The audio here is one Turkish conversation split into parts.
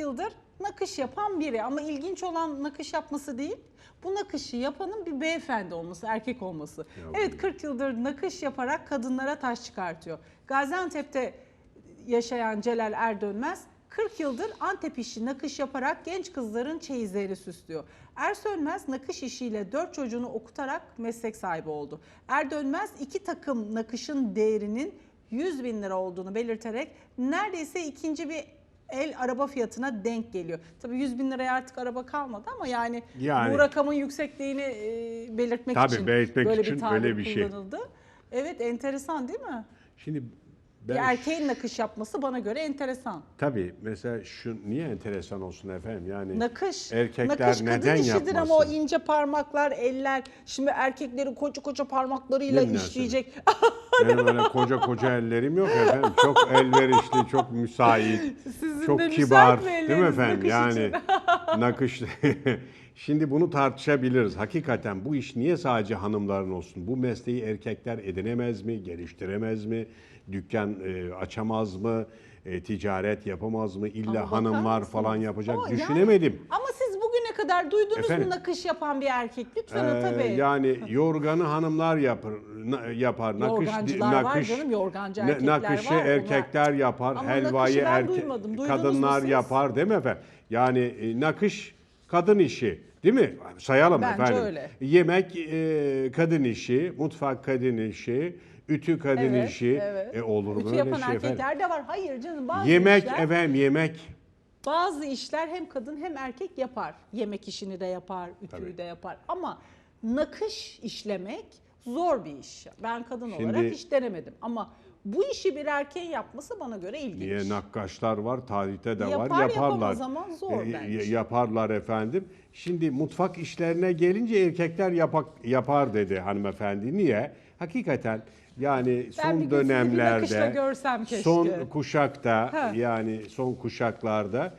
yıldır nakış yapan biri ama ilginç olan nakış yapması değil. Bu nakışı yapanın bir beyefendi olması, erkek olması. Evet 40 yıldır nakış yaparak kadınlara taş çıkartıyor. Gaziantep'te yaşayan Celal Erdönmez 40 yıldır Antep işi nakış yaparak genç kızların çeyizlerini süslüyor. Ersönmez nakış işiyle 4 çocuğunu okutarak meslek sahibi oldu. Erdönmez iki takım nakışın değerinin 100 bin lira olduğunu belirterek neredeyse ikinci bir el araba fiyatına denk geliyor. Tabii 100 bin liraya artık araba kalmadı ama yani, Yani. bu rakamın yüksekliğini e, belirtmek Tabii, için belirtmek böyle için bir tabir öyle bir şey. kullanıldı. Evet enteresan değil mi? Şimdi Bir ben erkeğin nakış yapması bana göre enteresan. tabii mesela şu niye enteresan olsun efendim? Yani Nakış. erkekler nakış neden kadın işidir ama o yapmasın? ince parmaklar, eller. Şimdi erkekleri koca koca parmaklarıyla münasebet. işleyecek. Benim öyle koca koca ellerim yok efendim. Çok elverişli, çok müsait, Sizin çok de kibar. Değil mi efendim? Yani nakış. Şimdi bunu tartışabiliriz. Hakikaten bu iş niye sadece hanımların olsun? Bu mesleği erkekler edinemez mi, geliştiremez mi? Dükkan e, açamaz mı? E, ticaret yapamaz mı? İlla Ama hanımlar mısınız? falan yapacak. Ama yani- Düşünemedim. Ama siz bugüne kadar duydunuz Efendim? mu nakış yapan bir erkek? Lütfen Ee, tabii. yani yorganı hanımlar yapar, na- yapar. Nakış, Yorgancılar var nakış, canım, yorgancı erkekler nakışı var. Onlar- erkekler yapar, Ama helvayı nakışı ben erke- duymadım. Duydunuz mu kadınlar siz? yapar değil mi efendim? Yani e, nakış kadın işi değil mi? Sayalım Bence efendim. öyle. Yemek e, kadın işi, mutfak kadın işi, ütü kadın Evet, işi. evet. E, olur Ütü böyle yapan şey efendim. erkekler de var. Hayır canım bazı Yemek işler, efendim yemek. bazı işler hem kadın hem erkek yapar. Yemek işini de yapar, ütüyü Tabii. de yapar. Ama nakış işlemek zor bir iş. Ben kadın Şimdi- olarak hiç denemedim. Ama bu işi bir erkeğin yapması bana göre ilginç. Niye nakkaşlar var, tarihte de Yapar, var, yaparlar. ama zor E, bence. y- Yaparlar efendim. Şimdi mutfak işlerine gelince erkekler yapak, yapar dedi hanımefendi. Niye? Hakikaten yani Ben son bir nakışla dönemlerde, görsem keşke. son kuşakta Ha. yani son kuşaklarda e,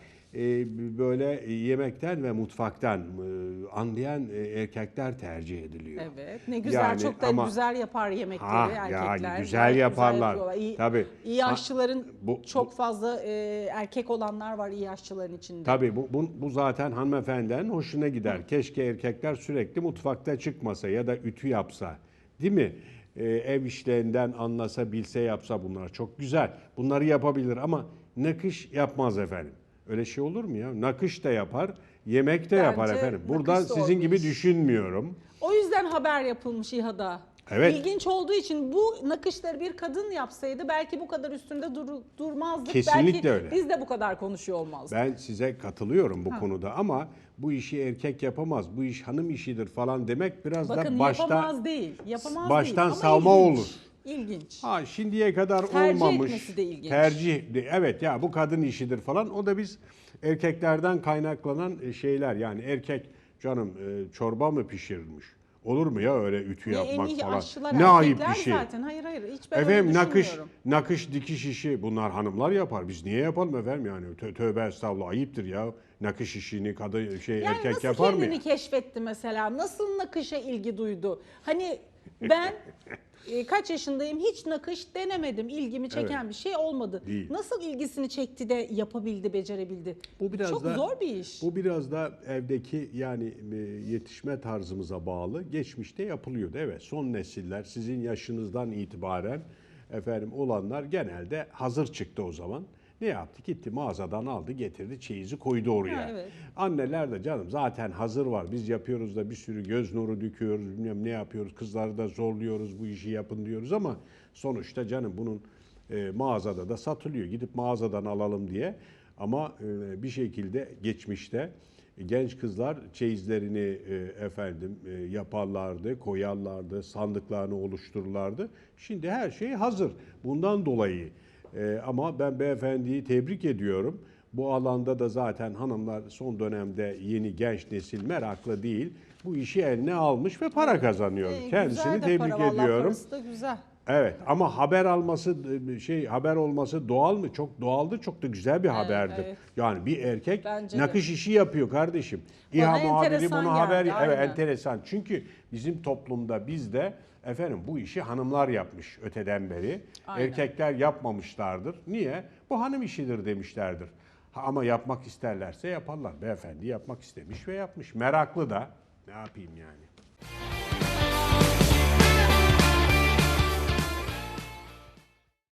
böyle yemekten ve mutfaktan e, anlayan e, erkekler tercih ediliyor. Evet. Ne güzel. Yani çok da ama- güzel yapar yemekleri Ha, erkekler. yani güzel yaparlar. yapıyorlar. İyi, Tabii. iyi Ha, aşçıların bu- çok fazla e, erkek olanlar var iyi aşçıların içinde. Tabii bu, bu, bu zaten hanımefendinin hoşuna gider. Keşke erkekler sürekli mutfakta çıkmasa ya da ütü yapsa. Değil mi? Ee, ev işlerinden anlasa, bilse yapsa bunlar çok güzel. Bunları yapabilir ama nakış yapmaz efendim. Öyle şey olur mu ya? Nakış da yapar, yemek de yapar Bence efendim. nakış Burada sizin gibi iş. düşünmüyorum. O yüzden haber yapılmış İHA'da. Evet. İlginç olduğu için bu nakışları bir kadın yapsaydı belki bu kadar üstünde dur, durmazdık. Kesinlikle belki öyle. biz de bu kadar konuşuyor olmazdık. Ben size katılıyorum bu konuda ama bu işi erkek yapamaz, bu iş hanım işidir falan demek biraz Bakın da başta yapamaz değil. Yapamaz baştan değil. Ama savma ilginç. olur. İlginç. Ha şimdiye kadar Tercih olmamış. etmesi de ilginç. Tercih de- evet ya bu kadın işidir falan. O da biz erkeklerden kaynaklanan e, şeyler. Yani erkek canım e, çorba mı pişirirmiş? Olur mu ya öyle ütü en yapmak falan? Ne ayıp bir şey. zaten. Hayır hayır hiç ben Efendim nakış nakış dikiş işi bunlar hanımlar yapar. Biz niye yapalım efendim yani? Tö- tövbe estağfurullah ayıptır ya. Nakış işini kadın şey Yani erkek nasıl yapar mı? kendini ya? keşfetti mesela? Nasıl nakışa ilgi duydu? Hani ben e, kaç yaşındayım hiç nakış denemedim. İlgimi çeken Evet. bir şey olmadı. Değil. Nasıl ilgisini çekti de yapabildi, becerebildi? Bu biraz Çok da zor bir iş. Bu biraz da evdeki yani e, yetişme tarzımıza bağlı. Geçmişte yapılıyordu. Evet son nesiller sizin yaşınızdan itibaren efendim olanlar genelde hazır çıktı o zaman. Ne yaptı? Gitti mağazadan aldı getirdi çeyizi koydu oraya. Ha, evet. Anneler de canım zaten hazır var. Biz yapıyoruz da bir sürü göz nuru döküyoruz bilmem ne yapıyoruz. Kızları da zorluyoruz bu işi yapın diyoruz ama sonuçta canım bunun e, mağazada da satılıyor. Gidip mağazadan alalım diye. Ama e, bir şekilde geçmişte genç kızlar çeyizlerini e, efendim e, yaparlardı, koyarlardı, sandıklarını oluştururlardı. Şimdi her şey hazır. Bundan dolayı e, ama ben beyefendiyi tebrik ediyorum. Bu alanda da zaten hanımlar son dönemde yeni genç nesil meraklı değil. Bu işi eline almış ve para kazanıyor. Ee, Kendisini güzel de tebrik para, vallahi ediyorum. parası da güzel. Evet ama haber alması şey haber olması doğal mı? Çok doğaldır. Çok da güzel bir haberdir. evet. Yani bir erkek Bence de. nakış işi yapıyor kardeşim. İHA muhabiri bunu haber geldi, evet aynen. enteresan. Çünkü bizim toplumda bizde efendim bu işi hanımlar yapmış öteden beri. Aynen. Erkekler yapmamışlardır. Niye? Bu hanım işidir demişlerdir. Ama yapmak isterlerse yaparlar. Beyefendi yapmak istemiş ve yapmış. Meraklı da. Ne yapayım yani?